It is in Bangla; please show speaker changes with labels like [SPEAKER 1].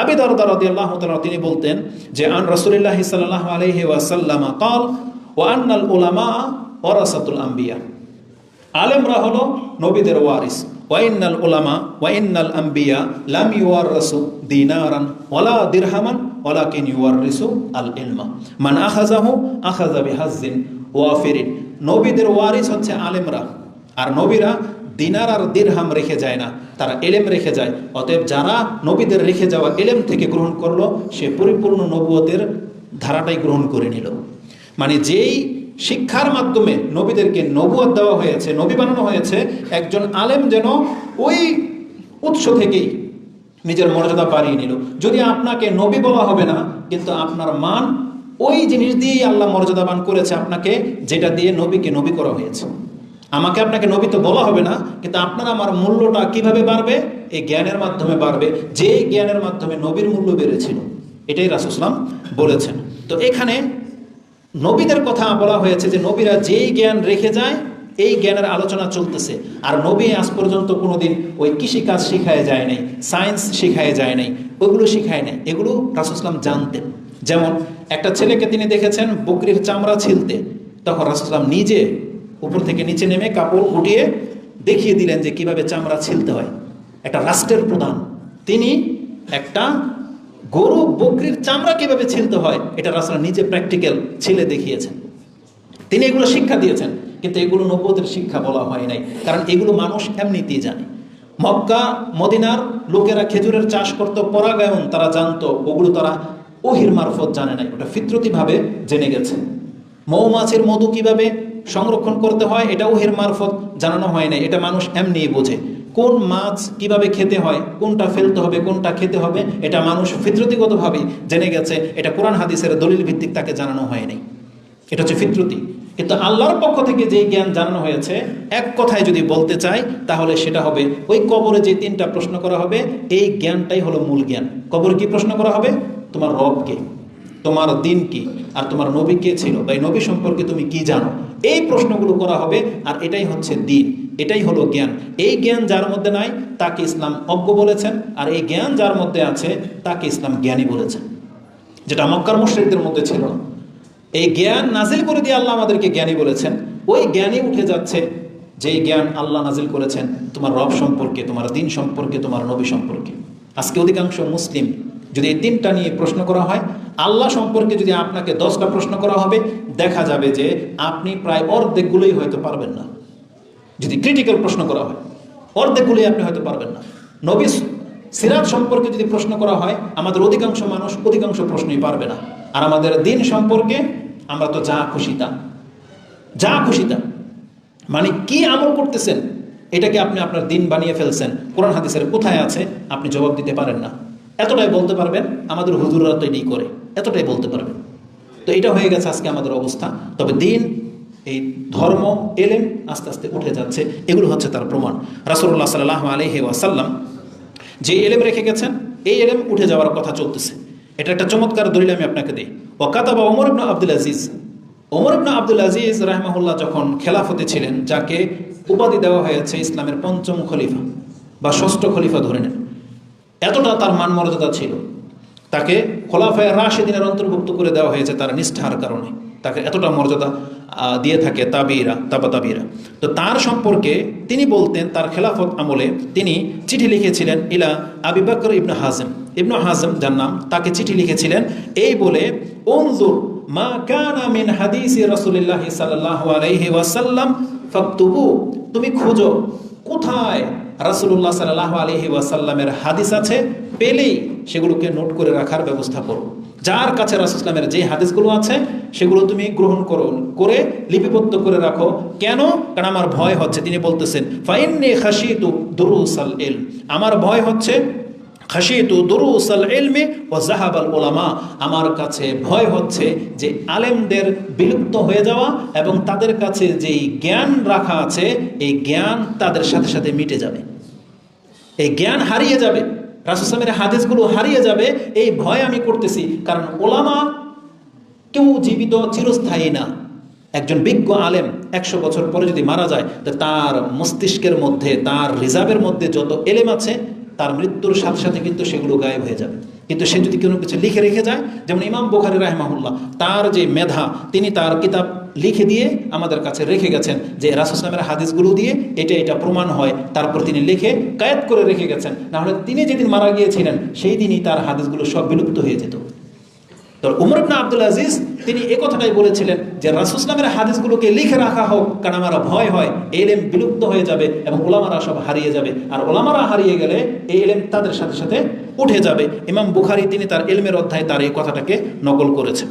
[SPEAKER 1] আবি দরদা রদি আল্লাহ তিনি বলতেন যে, আন রসুলিল্লাহ সাল্লাহ আলহি ওয়াসাল্লামা কল ও আন্নাল উলামা ওরাসাতুল আম্বিয়া। আলেমরা হলো নবীদের ওয়ারিস। ওয়াইনাল উলামা ওয়াইনাল আম্বিয়া লাম ইউয়ার দিনারান ওলা দিরহামান ওলা কিন আল ইলমা মান আখাজাহু আখাজা বিহাজিন ওয়াফিরিন। নবীদের ওয়ারিস হচ্ছে আলেমরা। আর নবীরা দিনার আর দিরহাম রেখে যায় না, তারা এলেম রেখে যায়। অতএব যারা নবীদের রেখে যাওয়া এলেম থেকে গ্রহণ করল, সে পরিপূর্ণ নবুয়তের ধারাটাই গ্রহণ করে নিল। মানে যেই শিক্ষার মাধ্যমে নবীদেরকে নবুয়াদ দেওয়া হয়েছে, নবী বানানো হয়েছে, একজন আলেম যেন ওই উৎস থেকেই নিজের মর্যাদা বাড়িয়ে নিল। যদি আপনাকে নবী বলা হবে না, কিন্তু আপনার মান ওই জিনিস দিয়েই আল্লাহ মর্যাদাবান করেছে, আপনাকে যেটা দিয়ে নবীকে নবী করা হয়েছে। আমাকে আপনাকে নবী তো বলা হবে না, কিন্তু আপনার আমার মূল্যটা কীভাবে বাড়বে? এই জ্ঞানের মাধ্যমে বাড়বে। যে জ্ঞানের মাধ্যমে নবীর মূল্য বেড়েছিল, এটাই রাসুসলাম বলেছেন। তো এখানে নবীদের কথা বলা হয়েছে যে নবীরা যেই জ্ঞান রেখে যায়, এই জ্ঞানের আলোচনা চলতেছে। আর নবী আজ পর্যন্ত কোনোদিন ওই কৃষিকাজ শিখায় যায় নাই, সায়েন্স শিখায় যায় নাই, ওইগুলো শিখায় নাই। এগুলো রাসুসলাম জানতেন। যেমন একটা ছেলেকে তিনি দেখেছেন, বকরির চামড়া ছিলতে। তখন রাসুসলাম নিজে উপর থেকে নিচে নেমে কাপড় উঠিয়ে দেখিয়ে দিলেন যে কীভাবে চামড়া ছিলতে হয়। একটা রাষ্ট্রের প্রধান। তিনি একটা গরু বকরির চামড়া কীভাবে ছিলতে হয়, এটা রাসুল নিজে প্র্যাকটিক্যাল ছিলে দেখিয়েছেন। তিনি এগুলো শিক্ষা দিয়েছেন, কিন্তু এগুলো নব্বতের শিক্ষা বলা হয় নাই, কারণ এগুলো মানুষ এমনিতেই জানে। মক্কা, মদিনার লোকেরা খেজুরের চাষ করত, পরাগায়ন তারা জানতো, ওগুলো তারা ওহির মারফত জানে নাই, ওটা ফিতরতিভাবে জেনে গেছে। মৌমাছির মধু কীভাবে সংরক্ষণ করতে হয় এটাও ওহির মারফত জানানো হয় নাই, এটা মানুষ এমনিই বোঝে। কোন মাছ কীভাবে খেতে হয়, কোনটা ফেলতে হবে, কোনটা খেতে হবে, এটা মানুষ ফিতরতিগতভাবে জেনে গেছে, এটা কোরআন হাদিসের দলিল ভিত্তিক তাকে জানানো হয়নি এটা হচ্ছে ফিতরতি। কিন্তু আল্লাহর পক্ষ থেকে যে জ্ঞান জানানো হয়েছে, এক কথায় যদি বলতে চাই, তাহলে সেটা হবে, ওই কবরে যে তিনটা প্রশ্ন করা হবে, এই জ্ঞানটাই হলো মূল জ্ঞান। কবরে কি প্রশ্ন করা হবে? তোমার রবকে। তোমার দিন কি? আর তোমার নবী কে ছিল? বা এই নবী সম্পর্কে তুমি কি জানো? এই প্রশ্নগুলো করা হবে, আর এটাই হচ্ছে দিন। এটাই হলো জ্ঞান। এই জ্ঞান যার মধ্যে নাই, তাকে ইসলাম অজ্ঞ বলেছেন, আর এই জ্ঞান যার মধ্যে আছে, তাকে ইসলাম জ্ঞানী বলেছেন। যেটা মক্কার মুশ্রিকদের মধ্যে ছিল। না এই জ্ঞান নাজিল করে দিয়ে আল্লাহ আমাদেরকে জ্ঞানী বলেছেন। ওই জ্ঞানী উঠে যাচ্ছে, যেই জ্ঞান আল্লাহ নাজিল করেছেন, তোমার রব সম্পর্কে, তোমার দিন সম্পর্কে, তোমার নবী সম্পর্কে। আজকে অধিকাংশ মুসলিম যদি এই তিনটা নিয়ে প্রশ্ন করা হয়, আল্লাহ সম্পর্কে যদি আপনাকে দশটা প্রশ্ন করা হবে, দেখা যাবে যে আপনি প্রায় অর্ধেকগুলোই হয়তো পারবেন না। যদি ক্রিটিক্যাল প্রশ্ন করা হয়, অর্ধেকগুলোই আপনি হয়তো পারবেন না। নবী সিরাত সম্পর্কে যদি প্রশ্ন করা হয়, আমাদের অধিকাংশ মানুষ অধিকাংশ প্রশ্নই পারবে না। আর আমাদের দিন সম্পর্কে আমরা তো যা খুশি তা। যা খুশি তা। মানে কি আমল করতেছেন, এটাকে আপনি আপনার দিন বানিয়ে ফেলছেন। কোরআন হাদিসের কোথায় আছে, আপনি জবাব দিতে পারেন না। এতটাই বলতে পারবেন, আমাদের হুজুররা তো এটাই করে। এতটাই বলতে পারবেন। তো এটা হয়ে গেছে আজকে আমাদের অবস্থা। তবে দিন, এই ধর্ম, এলেম আস্তে আস্তে উঠে যাচ্ছে। এগুলো হচ্ছে তার প্রমাণ। রাসুল্লাহ সাল্লাহ আলহি ওয়াসাল্লাম যে এলেম রেখে গেছেন, এই এলেম উঠে যাওয়ার কথা চলতেছে। এটা একটা চমৎকার দলিল আমি আপনাকে দিই। ওকাতাবা ওমর ইবনা আব্দুল আজিজ। ওমর ইবনা আব্দুল আজিজ রাহমাহুল্লাহ যখন খেলাফতে ছিলেন, যাকে উপাধি দেওয়া হয়েছে ইসলামের পঞ্চম খলিফা বা ষষ্ঠ খলিফা ধরে নেন। এতটা তার মান মর্যাদা ছিল। তাকে খোলাফায় রাশেদিনের অন্তর্ভুক্ত করে দেওয়া হয়েছে তার নিষ্ঠার কারণে। তাকে এতটা মর্যাদা দিয়ে থাকে তাবিরা, তাবা তাবিরা। তো তার সম্পর্কে তিনি বলতেন, তার খেলাফত আমলে তিনি চিঠি লিখেছিলেন ইলা আবি বকর ইবনু হাজম। ইবনু হাজম, যার নাম, তাকে চিঠি লিখেছিলেন, এই বলে ওনজুর মা কানা মিন হাদিসি রাসূলুল্লাহি সাল্লাল্লাহু আলাইহি ওয়াসাল্লাম তুমি খোঁজো কোথায় রাসূলুল্লাহ সাল্লাহ আলহি ওয়াসাল্লামের হাদিস আছে, পেলেই সেগুলোকে নোট করে রাখার ব্যবস্থা করো। যার কাছে রাসুসলামের যে হাদিসগুলো আছে, সেগুলো তুমি গ্রহণ করো, করে লিপিবদ্ধ করে রাখো। কেন? কারণ আমার ভয় হচ্ছে। তিনি বলতেছেন ফাইন খাসিতু দুরুসাল এল আমার ভয় হচ্ছে খাসিতু দুরুসাল এলমে ও জাহাবাল ওলামা আমার কাছে ভয় হচ্ছে যে আলেমদের বিলুপ্ত হয়ে যাওয়া এবং তাদের কাছে যেই জ্ঞান রাখা আছে, এই জ্ঞান তাদের সাথে সাথে মিটে যাবে। এই জ্ঞান হারিয়ে যাবে রাসুসলামের হাদিসগুলো হারিয়ে যাবে, এই ভয় আমি করতেছি। কারণ ওলামা কেউ জীবিত চিরস্থায়ী না। একজন বিজ্ঞ আলেম একশো বছর পরে যদি মারা যায়, তো তার মস্তিষ্কের মধ্যে, তার রিজার্ভের মধ্যে যত এলেম আছে তার মৃত্যুর সাথে সাথে কিন্তু সেগুলো গায়েব হয়ে যাবে। কিন্তু সে যদি কোনো কিছু লিখে রেখে যায়, যেমন ইমাম বুখারি রাহমাহুল্লাহ, তার যে মেধা, তিনি তার কিতাব লিখে দিয়ে আমাদের কাছে রেখে গেছেন যে রাসুসলামের হাদিসগুলো দিয়ে এটা এটা প্রমাণ হয়, তারপর তিনি লিখে কায়েত করে রেখে গেছেন। নাহলে তিনি যেদিন মারা গিয়েছিলেন, সেই দিনই তার হাদিসগুলো সব বিলুপ্ত হয়ে যেত। তো উমর ইবনে আব্দুল আজিজ, তিনি এ কথাটাই বলেছিলেন যে রাসুসলামের হাদিসগুলোকে লিখে রাখা হোক কারণ আমার ভয় হয়, এই এলেম বিলুপ্ত হয়ে যাবে এবং ওলামারা সব হারিয়ে যাবে। আর ওলামারা হারিয়ে গেলে এই এলেম তাদের সাথে সাথে উঠে যাবে। ইমাম বুখারি, তিনি তার এলমের অধ্যায় তার এই কথাটাকে নকল করেছেন।